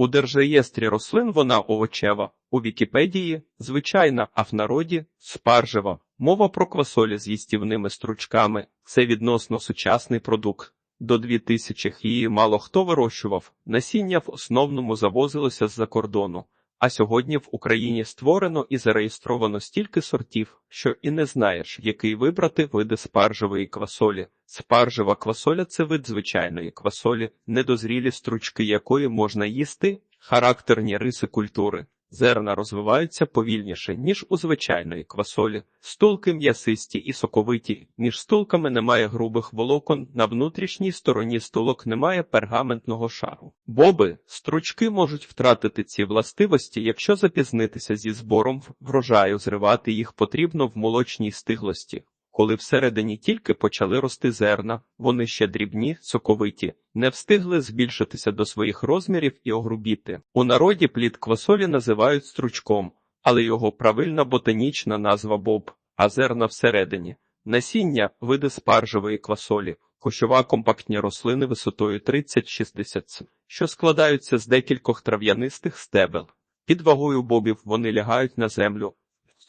У держреєстрі рослин вона овочева, у Вікіпедії звичайна, а в народі спаржева. Мова про квасолі з їстівними стручками це відносно сучасний продукт. До 2000 її мало хто вирощував. Насіння в основному завозилося з-за кордону. А сьогодні в Україні створено і зареєстровано стільки сортів, що і не знаєш, який вибрати види спаржевої квасолі. Спаржева квасоля це вид звичайної квасолі, недозрілі стручки якої можна їсти, характерні риси культури. Зерна розвиваються повільніше, ніж у звичайної квасолі. Стулки м'ясисті і соковиті. Між стулками немає грубих волокон, на внутрішній стороні стулок немає пергаментного шару. Боби, стручки можуть втратити ці властивості, якщо запізнитися зі збором врожаю, зривати їх потрібно в молочній стиглості. Коли всередині тільки почали рости зерна, вони ще дрібні, соковиті, не встигли збільшитися до своїх розмірів і огрубіти. У народі плід квасолі називають стручком, але його правильна ботанічна назва боб, а зерна всередині. Насіння види спаржевої квасолі, кощова компактні рослини висотою 30-60 см, що складаються з декількох трав'янистих стебел. Під вагою бобів вони лягають на землю.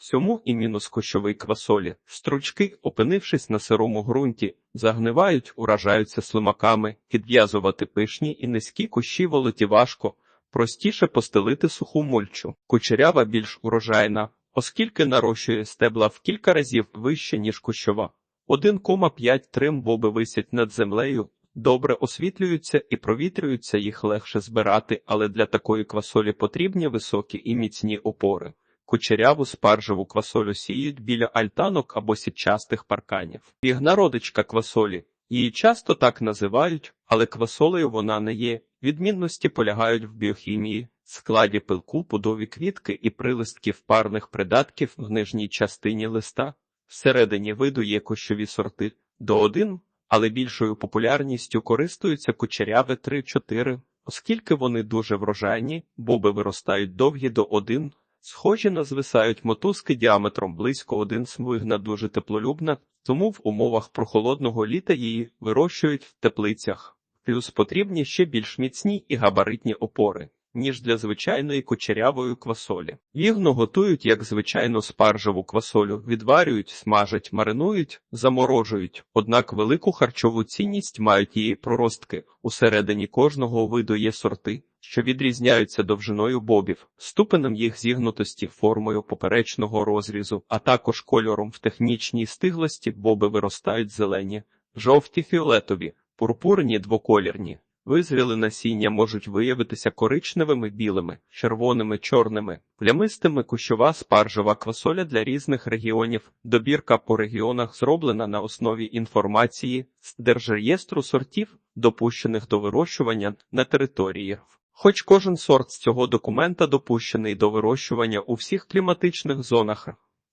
Цьому і мінус кощовий квасолі. Стручки, опинившись на сирому ґрунті, загнивають, уражаються слимаками, підв'язувати пишні і низькі кущі волоті важко, простіше постелити суху мульчу. Кучерява більш урожайна, оскільки нарощує стебла в кілька разів вище, ніж кущова. 1,5 трим боби висять над землею, добре освітлюються і провітрюються, їх легше збирати, але для такої квасолі потрібні високі і міцні опори. Кучеряву спаржеву квасолю сіють біля альтанок або сітчастих парканів. Ігнародичка квасолі. Її часто так називають, але квасолею вона не є. Відмінності полягають в біохімії, складі пилку, пудові квітки і прилистків парних придатків в нижній частині листа. Всередині виду є кощові сорти до 1, але більшою популярністю користуються кучеряве 3-4, оскільки вони дуже врожайні, боби виростають довгі до 1, Схожі на звисають мотузки діаметром близько один смигна дуже теплолюбна, тому в умовах прохолодного літа її вирощують в теплицях. Плюс потрібні ще більш міцні і габаритні опори, ніж для звичайної кучерявої квасолі. Їгну готують як звичайну спаржеву квасолю, відварюють, смажать, маринують, заморожують, однак велику харчову цінність мають її проростки. Усередині кожного виду є сорти що відрізняються довжиною бобів, ступенем їх зігнутості, формою поперечного розрізу, а також кольором в технічній стиглості боби виростають зелені, жовті фіолетові, пурпурні двоколірні. Визріли насіння можуть виявитися коричневими, білими, червоними, чорними, плямистими кущова спаржева квасоля для різних регіонів. Добірка по регіонах зроблена на основі інформації з держреєстру сортів, допущених до вирощування на території. Хоч кожен сорт з цього документа допущений до вирощування у всіх кліматичних зонах,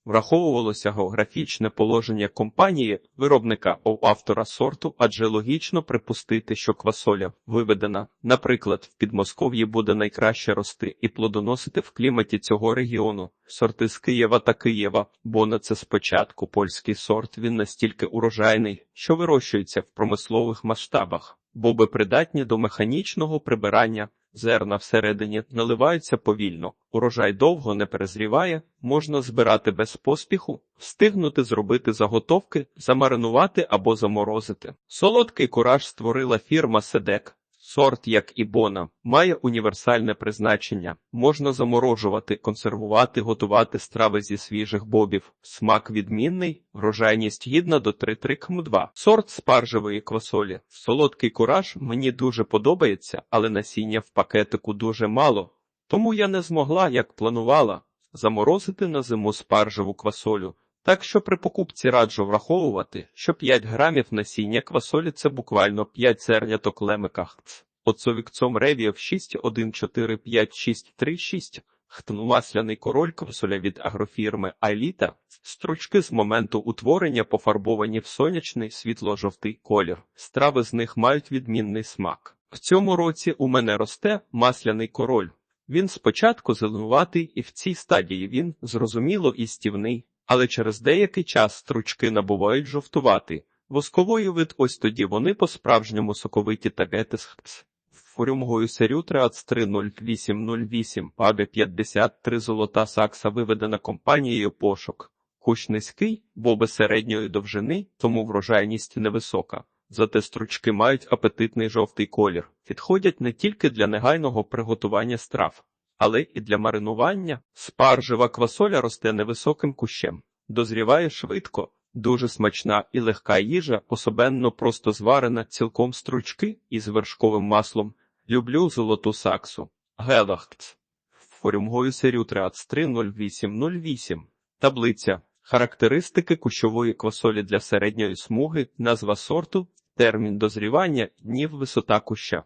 враховувалося географічне положення компанії, виробника у автора сорту, адже логічно припустити, що квасоля виведена, наприклад, в Підмосков'ї буде найкраще рости і плодоносити в кліматі цього регіону. Сорти з Києва та Києва, бо на це спочатку польський сорт він настільки урожайний, що вирощується в промислових масштабах, боби придатні до механічного прибирання. Зерна всередині наливаються повільно, урожай довго не перезріває, можна збирати без поспіху, встигнути зробити заготовки, замаринувати або заморозити. Солодкий кураж створила фірма Седек. Сорт, як і бона, має універсальне призначення. Можна заморожувати, консервувати, готувати страви зі свіжих бобів. Смак відмінний, врожайність гідна до 3-3 км 2 Сорт спаржевої квасолі. Солодкий кураж мені дуже подобається, але насіння в пакетику дуже мало. Тому я не змогла, як планувала, заморозити на зиму спаржеву квасолю. Так що при покупці раджу враховувати, що 5 грамів насіння квасолі це буквально 5 зерняток лемиках. Оцовікцом ревіїв 6, 1, 4, 5, 6, 3, 6. Хтн масляний король квасоля від агрофірми Айліта, стручки з моменту утворення пофарбовані в сонячний світло-жовтий колір. Страви з них мають відмінний смак. В цьому році у мене росте масляний король. Він спочатку зеленуватий, і в цій стадії він зрозуміло і стівний але через деякий час стручки набувають жовтувати. Воскової вид ось тоді вони по-справжньому соковиті та гетисхпс. Форюмгою серію 30808 АБ 53 золота сакса виведена компанією пошук. Кущ низький, боби середньої довжини, тому врожайність невисока. Зате стручки мають апетитний жовтий колір, підходять не тільки для негайного приготування страв, але і для маринування. Спаржева квасоля росте невисоким кущем, дозріває швидко, дуже смачна і легка їжа, особенно просто зварена цілком стручки із вершковим маслом. Люблю золоту саксу. Гелахц. Форюмгою серію 30808. Таблиця. Характеристики кущової квасолі для середньої смуги, назва сорту, термін дозрівання, днів висота куща.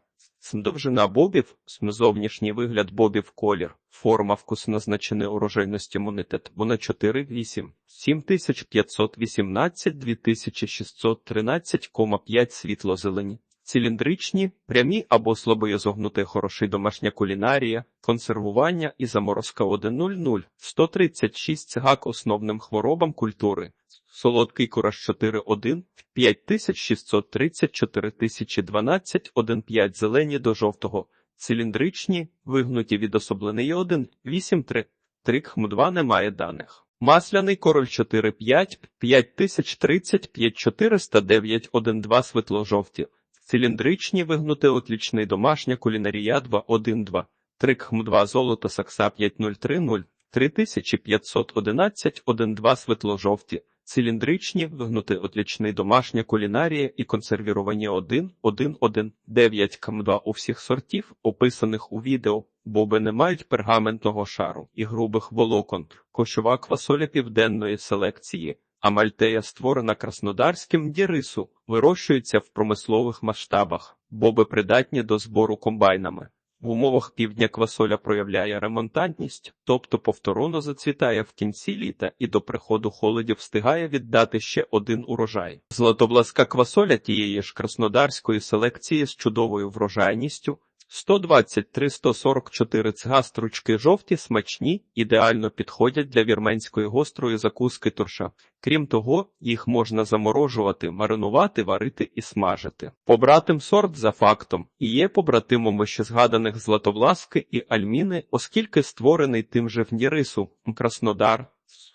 Довжина бобів, зовнішній вигляд бобів колір, форма вкус назначений урожайності монетет, вона 4,8, 7518, 2613,5 світло-зелені. Циліндричні, прямі або слабоєзогнути хороший домашня кулінарія, консервування і заморозка 1.00, 136 гак основним хворобам культури, солодкий кураж 4.1, 5630, 4012, 1.5 зелені до жовтого, циліндричні, вигнуті відособлений 1, 8.3, трикхм 2 немає даних. Масляний король 4.5, 5030, 5409, 1.2 світло-жовті. Циліндричні вигнути отлічний домашня кулінарія 2.1.2, трикхм 2 золото сакса 5030, 3511, 1.2 світло-жовті, циліндричні вигнути отлічний домашня кулінарія і консервіровані 1, 1, 1, 9 км2 у всіх сортів, описаних у відео, боби не мають пергаментного шару і грубих волокон, кошова квасоля південної селекції. А мальтея створена краснодарським дірису, вирощується в промислових масштабах, боби придатні до збору комбайнами. В умовах півдня квасоля проявляє ремонтантність, тобто повторно зацвітає в кінці літа і до приходу холодів встигає віддати ще один урожай. Златобласка квасоля тієї ж краснодарської селекції з чудовою врожайністю. 123-144 цга стручки жовті, смачні, ідеально підходять для вірменської гострої закуски турша. Крім того, їх можна заморожувати, маринувати, варити і смажити. Побратим сорт за фактом і є побратимом вище згаданих златовласки і альміни, оскільки створений тим же в Нірису, Краснодар.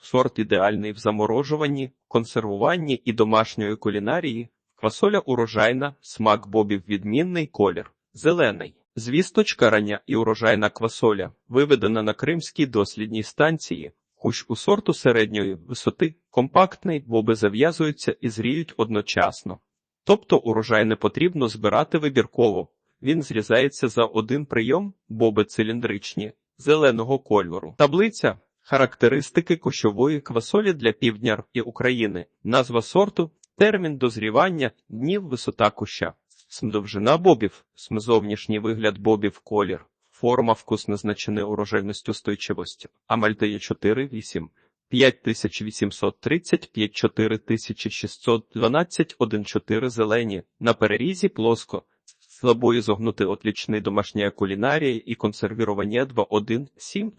Сорт ідеальний в заморожуванні, консервуванні і домашньої кулінарії. Квасоля урожайна, смак бобів відмінний колір, зелений. Звісточка рання і урожайна квасоля, виведена на Кримській дослідній станції, кущ у сорту середньої висоти, компактний, боби зав'язуються і зріють одночасно. Тобто урожай не потрібно збирати вибірково, він зрізається за один прийом, боби циліндричні, зеленого кольору. Таблиця характеристики кущової квасолі для півдня і України, назва сорту, термін дозрівання, днів висота куща. Довжина бобів, зовнішній вигляд бобів колір, форма вкус назначений урожайністю стойчивості, а мальтеє 4, 8, 5830, 5, 4612, 1, 4 зелені, на перерізі плоско, слабої зогнути отлічний домашня кулінарія і консервірування 2, 1, 7,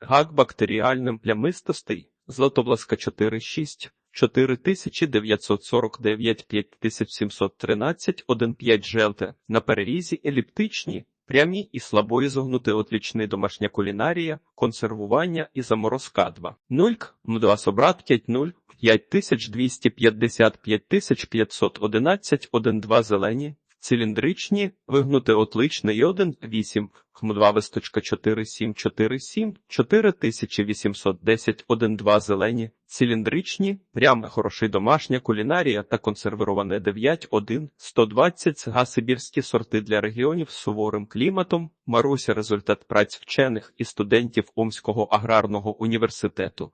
гак бактеріальним плямистостей, златобласка 4, 6, 4949, 5713, 1,5 желте, на перерізі еліптичні, прямі і слабої зогнути отлічний домашня кулінарія, консервування і заморозка 2. 0, м2 собрат 5 0, 5255 511 1,2 зелені, циліндричні, вигнути отличний 1, 8, хм2 висточка 4, 7, 4, 7, 4810, 1, 2 зелені, циліндричні, пряме хороший домашня кулінарія та консервироване 9, 1, 120 цга сибірські сорти для регіонів з суворим кліматом, Маруся результат праць вчених і студентів Омського аграрного університету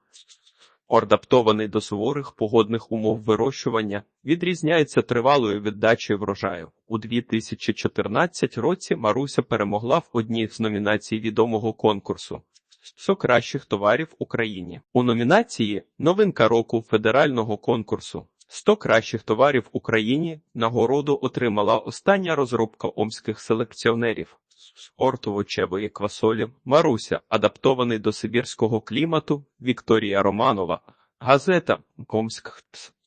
адаптований до суворих погодних умов вирощування, відрізняється тривалою віддачею врожаю. У 2014 році Маруся перемогла в одній з номінацій відомого конкурсу. 100 кращих товарів Україні у номінації Новинка року федерального конкурсу 100 кращих товарів Україні нагороду отримала остання розробка омських селекціонерів ортово-чевої квасолі, Маруся, адаптований до сибірського клімату, Вікторія Романова, газета Комськ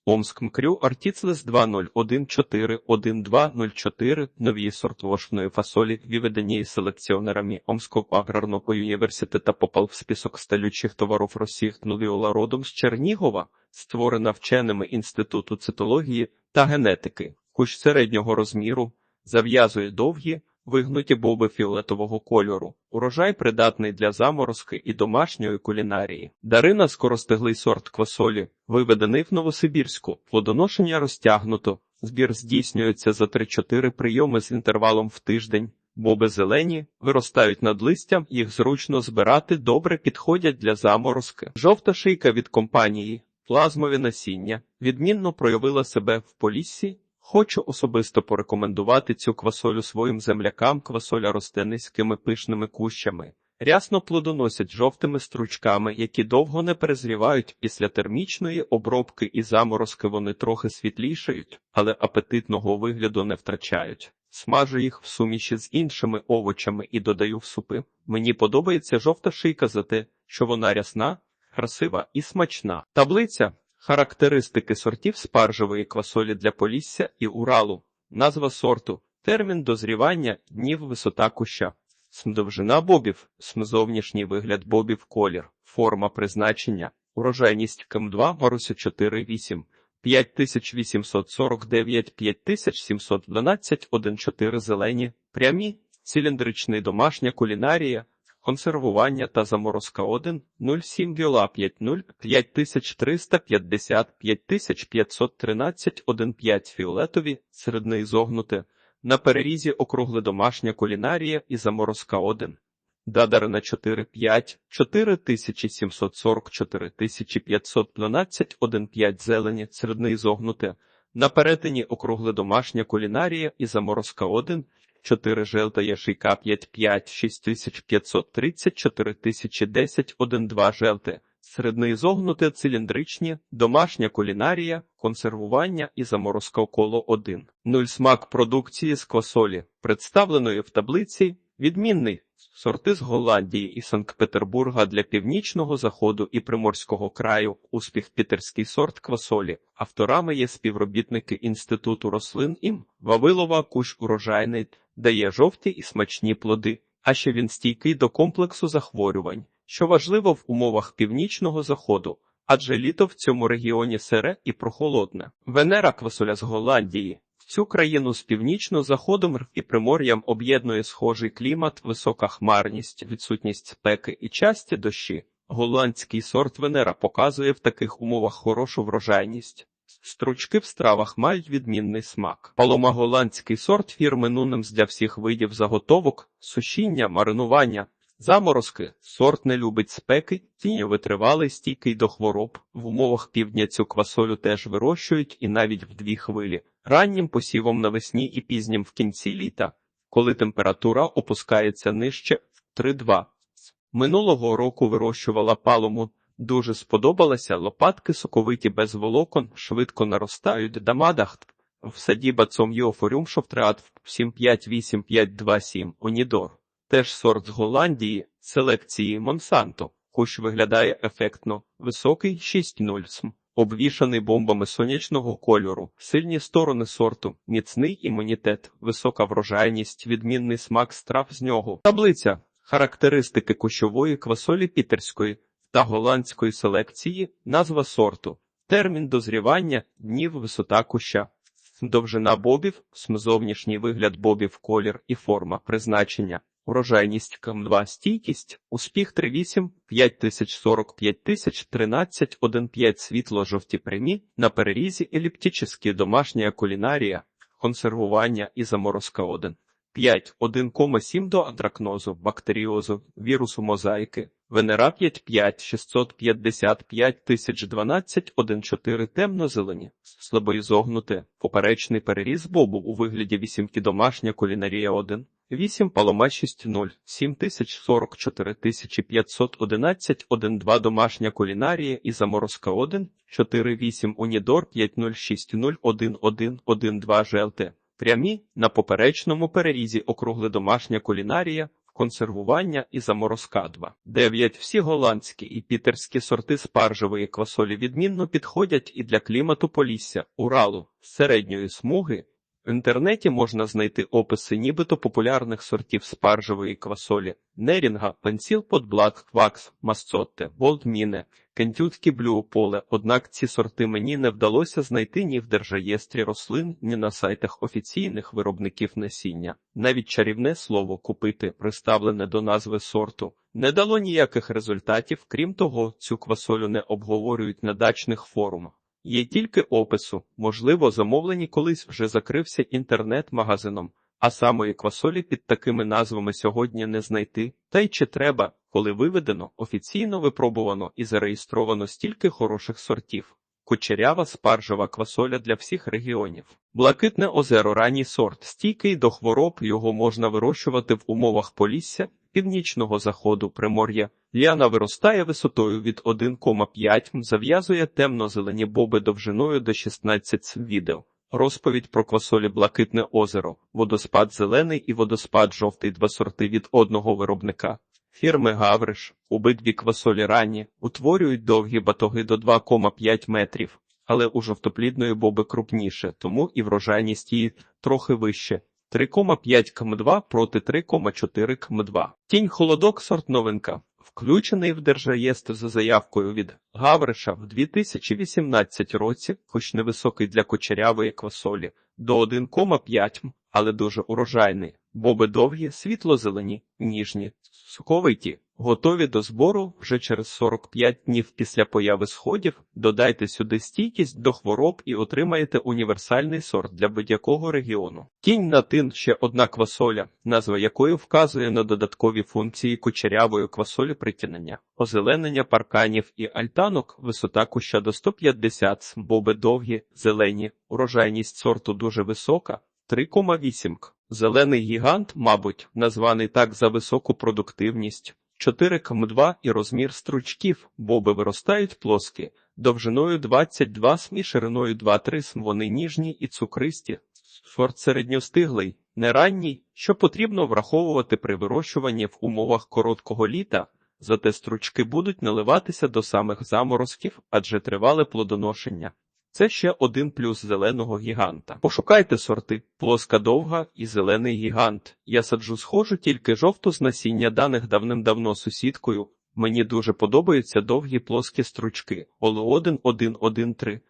Омск мкрю артіцлес 20141204 нові сортвошної фасолі, виведені селекціонерами Омського аграрного університету попав в список сталючих товарів Росії Нуліола родом з Чернігова, створена вченими Інституту цитології та генетики. Кущ середнього розміру, зав'язує довгі, вигнуті боби фіолетового кольору. Урожай придатний для заморозки і домашньої кулінарії. Дарина скоростиглий сорт квасолі, виведений в Новосибірську. Плодоношення розтягнуто. Збір здійснюється за 3-4 прийоми з інтервалом в тиждень. Боби зелені, виростають над листям, їх зручно збирати, добре підходять для заморозки. Жовта шийка від компанії, плазмові насіння, відмінно проявила себе в поліссі. Хочу особисто порекомендувати цю квасолю своїм землякам. Квасоля росте низькими пишними кущами. Рясно плодоносять жовтими стручками, які довго не перезрівають після термічної обробки і заморозки вони трохи світлішають, але апетитного вигляду не втрачають. Смажу їх в суміші з іншими овочами і додаю в супи. Мені подобається жовта шийка за те, що вона рясна, красива і смачна. Таблиця Характеристики сортів спаржевої квасолі для Полісся і Уралу. Назва сорту. Термін дозрівання днів висота куща. Смдовжина бобів, смзовнішній вигляд бобів колір, форма призначення, урожайність КМ2 Маруся 4,8, 5849, 5712, 1,4 зелені, прямі, циліндричний домашня кулінарія, консервування та заморозка 1, 07 віола 50, 5350, 5513, 15 фіолетові, середний зогнуте, на перерізі округле домашня кулінарія і заморозка 1. Дадарина 4-5, 4740, 4512, 1,5 зелені, середний зогнуте, на перетині округле домашня кулінарія і заморозка 1, 4 желта яшика 5-5, 6530, 4010, 1-2 желти. Середний зогнуте циліндричні, домашня кулінарія, консервування і заморозка коло 1. Нуль смак продукції з квасолі, представленої в таблиці, відмінний. Сорти з Голландії і Санкт-Петербурга для північного заходу і приморського краю, успіх пітерський сорт квасолі. Авторами є співробітники Інституту рослин ім Вавилова кущ урожайний, дає жовті і смачні плоди, а ще він стійкий до комплексу захворювань, що важливо в умовах північного заходу, адже літо в цьому регіоні сере і прохолодне. Венера квасоля з Голландії. Цю країну з північно-заходом і примор'ям об'єднує схожий клімат, висока хмарність, відсутність спеки і часті дощі. Голландський сорт Венера показує в таких умовах хорошу врожайність. Стручки в стравах мають відмінний смак. Палома голландський сорт фірми Нунемс для всіх видів заготовок, сушіння, маринування. Заморозки сорт не любить спеки, тінь витривалий, стійкий до хвороб. В умовах півдня цю квасолю теж вирощують і навіть в дві хвилі, раннім посівом навесні і пізнім в кінці літа, коли температура опускається нижче 3-2. Минулого року вирощувала палому. Дуже сподобалася лопатки соковиті без волокон, швидко наростають дамадах. В садіба цом Йофорюм Шофтреат 7585227 Онідор. Теж сорт з Голландії, селекції Монсанто. Кущ виглядає ефектно, високий 6,0 см, обвішаний бомбами сонячного кольору, сильні сторони сорту, міцний імунітет, висока врожайність, відмінний смак страв з нього. Таблиця. Характеристики кущової квасолі пітерської та голландської селекції, назва сорту, термін дозрівання, днів висота куща, довжина бобів, зовнішній вигляд бобів, колір і форма призначення. Урожайність КМ2 стійкість, успіх 38, 5040, 5013, 15 світло-жовті прямі, на перерізі еліптичні домашня кулінарія, консервування і заморозка 1. 5, 1,7 до антракнозу, бактеріозу, вірусу мозаїки, Венера 5,5, 655 тисяч 12, 1,4 темно-зелені, слабоізогнуте, поперечний переріз бобу у вигляді вісімки домашня кулінарія 1. 8 палома 6-0, 7040, 4511, 1-2 домашня кулінарія і заморозка 1, 4-8 унідор, 5060, 1-1, 1-2 желте. Прямі на поперечному перерізі округле домашня кулінарія, консервування і заморозка 2. 9. Всі голландські і пітерські сорти спаржевої квасолі відмінно підходять і для клімату Полісся, Уралу, середньої смуги. В інтернеті можна знайти описи нібито популярних сортів спаржевої квасолі Нерінга, Пенсіл Подблат, Квакс, Масцотте, Волдміне, Кентютські Блюополе, однак ці сорти мені не вдалося знайти ні в держреєстрі рослин, ні на сайтах офіційних виробників насіння. Навіть чарівне слово купити, приставлене до назви сорту, не дало ніяких результатів, крім того, цю квасолю не обговорюють на дачних форумах. Є тільки опису, можливо, замовлені колись вже закрився інтернет-магазином, а самої квасолі під такими назвами сьогодні не знайти. Та й чи треба, коли виведено, офіційно випробувано і зареєстровано стільки хороших сортів. Кучерява спаржева квасоля для всіх регіонів. Блакитне озеро ранній сорт, стійкий до хвороб, його можна вирощувати в умовах полісся, північного заходу примор'я. Ліана виростає висотою від 1,5 м, зав'язує темно-зелені боби довжиною до 16 відео. Розповідь про квасолі Блакитне озеро, водоспад зелений і водоспад жовтий два сорти від одного виробника. Фірми Гавриш, обидві квасолі ранні, утворюють довгі батоги до 2,5 метрів, але у жовтоплідної боби крупніше, тому і врожайність її трохи вище. 3,5 км2 проти 3,4 км2. Тінь холодок сорт новинка. Включений в держаєстр за заявкою від Гавриша в 2018 році, хоч невисокий для кочерявої квасолі, до 1,5 м, але дуже урожайний. Боби довгі, світло-зелені, ніжні, соковиті, готові до збору вже через 45 днів після появи сходів. Додайте сюди стійкість до хвороб і отримаєте універсальний сорт для будь-якого регіону. Тінь на тин ще одна квасоля, назва якої вказує на додаткові функції кучерявої квасолі притінення, озеленення парканів і альтанок, висота куща до 150 см, боби довгі, зелені, урожайність сорту дуже висока. 3,8 к. Зелений гігант, мабуть, названий так за високу продуктивність, 4 км2 і розмір стручків, боби виростають плоскі, довжиною 22 см і шириною 2-3 см. Вони ніжні і цукристі. Сорт середньостиглий, не ранній, що потрібно враховувати при вирощуванні в умовах короткого літа, зате стручки будуть наливатися до самих заморозків, адже тривале плодоношення. Це ще один плюс зеленого гіганта. Пошукайте сорти плоска довга і зелений гігант. Я саджу схожу тільки жовту з насіння даних давним-давно сусідкою. Мені дуже подобаються довгі плоскі стручки. Олеодин 113.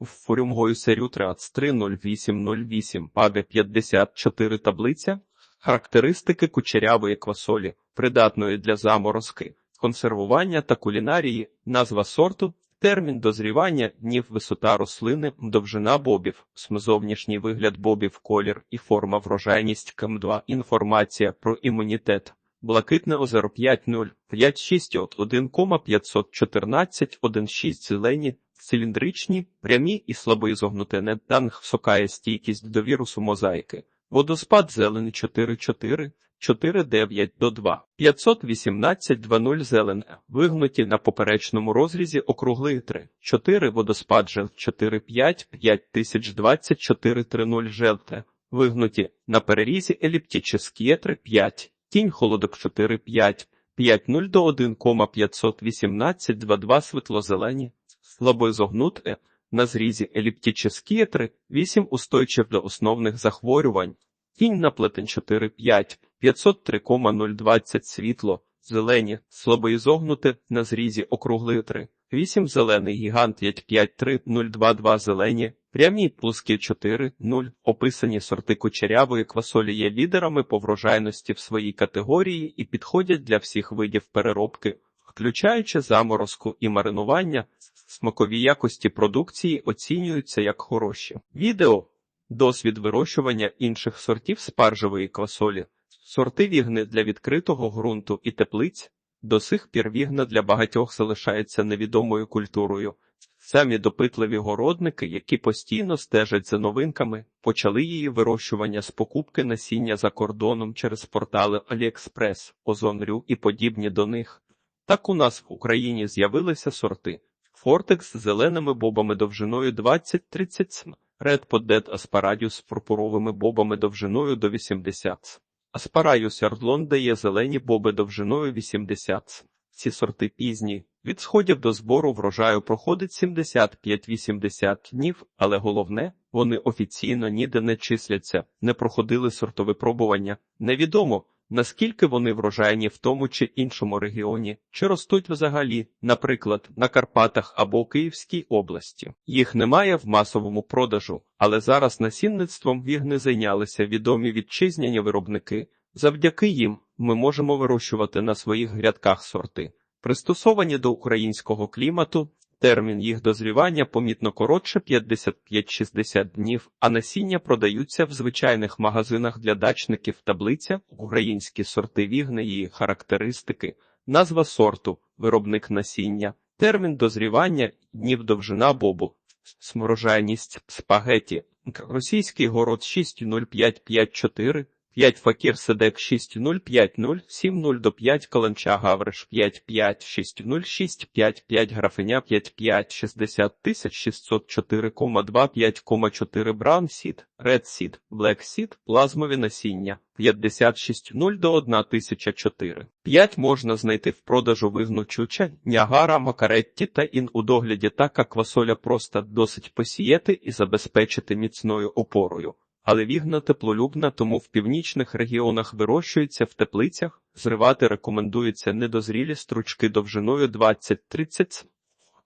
Форюмгою серію 330808 паве 54 таблиця. Характеристики кучерявої квасолі, придатної для заморозки, консервування та кулінарії, назва сорту, термін дозрівання, днів висота рослини, довжина бобів, зовнішній вигляд бобів, колір і форма врожайність КМ2, інформація про імунітет. Блакитне озеро 5.0, 5.6 от 1,514, 1,6 зелені, циліндричні, прямі і слабоізогнуте неданг сокає стійкість до вірусу мозаїки. Водоспад зелений 4,4, 4,9 до 2, 518 2,0 зелене, вигнуті на поперечному розрізі округлий 3, 4 водоспад жел 4,5, 5020 4,30 желте, вигнуті на перерізі еліптичні 3, 5, тінь холодок. 4,5, 5,0 до 1,518 2,2 світло-зелені, слабоізогнуте, на зрізі еліптичні 3, 8 устойчив до основних захворювань, Тінь на плетень 4,5, 503,020 світло, зелені, слабоізогнуте, на зрізі округлий 3, 8 зелений гігант 5,53022 зелені, прямі плоскі 4, 0, описані сорти кучерявої квасолі є лідерами по врожайності в своїй категорії і підходять для всіх видів переробки, включаючи заморозку і маринування, смакові якості продукції оцінюються як хороші. Відео. Досвід вирощування інших сортів спаржевої квасолі, сорти вігни для відкритого ґрунту і теплиць, до сих пір вігна для багатьох залишається невідомою культурою. Самі допитливі городники, які постійно стежать за новинками, почали її вирощування з покупки насіння за кордоном через портали AliExpress, Озонрю і подібні до них. Так у нас в Україні з'явилися сорти Фортекс з зеленими бобами довжиною 20-30 см. Red Podet Asparagus з пурпуровими бобами довжиною до 80 Аспараюс Ярдлон дає зелені боби довжиною 80 Ці сорти пізні. Від сходів до збору врожаю проходить 75-80 днів, але головне, вони офіційно ніде не числяться, не проходили сортовипробування. Невідомо, наскільки вони врожайні в тому чи іншому регіоні, чи ростуть взагалі, наприклад, на Карпатах або Київській області. Їх немає в масовому продажу, але зараз насінництвом вігни зайнялися відомі вітчизняні виробники. Завдяки їм ми можемо вирощувати на своїх грядках сорти, пристосовані до українського клімату. Термін їх дозрівання помітно коротше 55-60 днів, а насіння продаються в звичайних магазинах для дачників таблиця, українські сорти вігни, її характеристики, назва сорту, виробник насіння, термін дозрівання, днів довжина бобу, сморожайність спагеті, російський город 60554, 5 факір седек 6050, 70 до 5 каленча гавриш 5560, 55 графиня 55 60 604,2 5,4 Brown Seed, Red Seed, Black Seed, плазмові насіння 56,0 до 1004. 5 можна знайти в продажу вигну чуча, нягара, макаретті та ін у догляді така квасоля просто досить посіяти і забезпечити міцною опорою але вігна теплолюбна, тому в північних регіонах вирощується в теплицях. Зривати рекомендується недозрілі стручки довжиною 20-30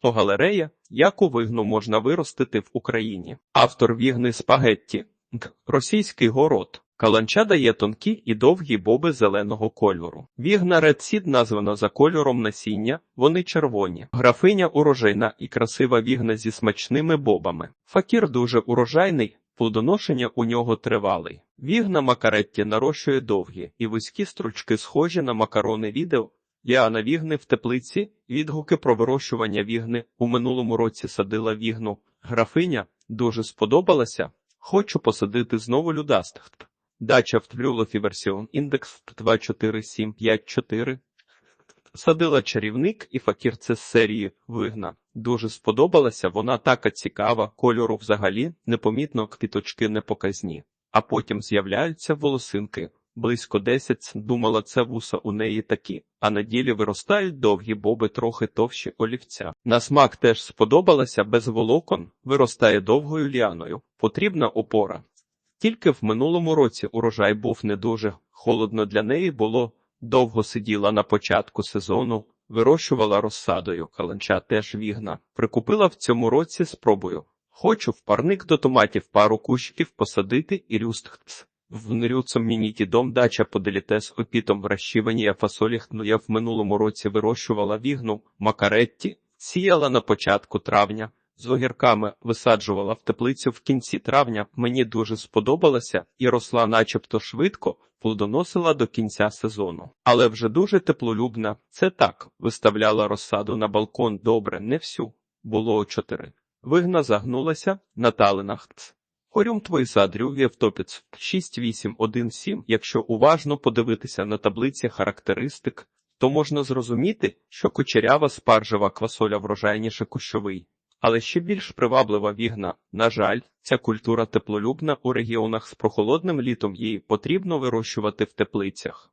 то галерея, яку вигну можна виростити в Україні. Автор вігни спагетті Російський город. Каланча дає тонкі і довгі боби зеленого кольору. Вігна Seed названо за кольором насіння, вони червоні. Графиня урожайна і красива вігна зі смачними бобами. Факір дуже урожайний, Плодоношення у нього тривалий. Вігна макаретті нарощує довгі і вузькі стручки, схожі на макарони відео. Діана Вігни в теплиці, відгуки про вирощування вігни у минулому році садила вігну. Графиня дуже сподобалася. Хочу посадити знову людастхт. Дача в Твлюлофі версіон індекс 24754. Садила чарівник і факір це з серії вигна. Дуже сподобалася, вона така цікава, кольору взагалі, непомітно квіточки не показні. А потім з'являються волосинки. Близько десять думала, це вуса у неї такі, а на ділі виростають довгі боби трохи товщі олівця. На смак теж сподобалася без волокон, виростає довгою ліаною. Потрібна опора. Тільки в минулому році урожай був не дуже холодно для неї було. Довго сиділа на початку сезону, вирощувала розсадою, каланча теж вігна. Прикупила в цьому році спробую. Хочу в парник до томатів пару кущиків посадити і рюстхц. В мініті дом дача поделіте з опітом вращування фасолі ну я в минулому році вирощувала вігну, макаретті, сіяла на початку травня. З огірками висаджувала в теплицю в кінці травня. Мені дуже сподобалося і росла, начебто швидко, плодоносила до кінця сезону. Але вже дуже теплолюбна. Це так виставляла розсаду на балкон добре, не всю. Було чотири. Вигна загнулася на талинах. Хорюм твій садрю Євтопіц 6817. Якщо уважно подивитися на таблиці характеристик, то можна зрозуміти, що кучерява спаржева квасоля врожайніше кущовий. Але ще більш приваблива вігна. На жаль, ця культура теплолюбна у регіонах з прохолодним літом її потрібно вирощувати в теплицях.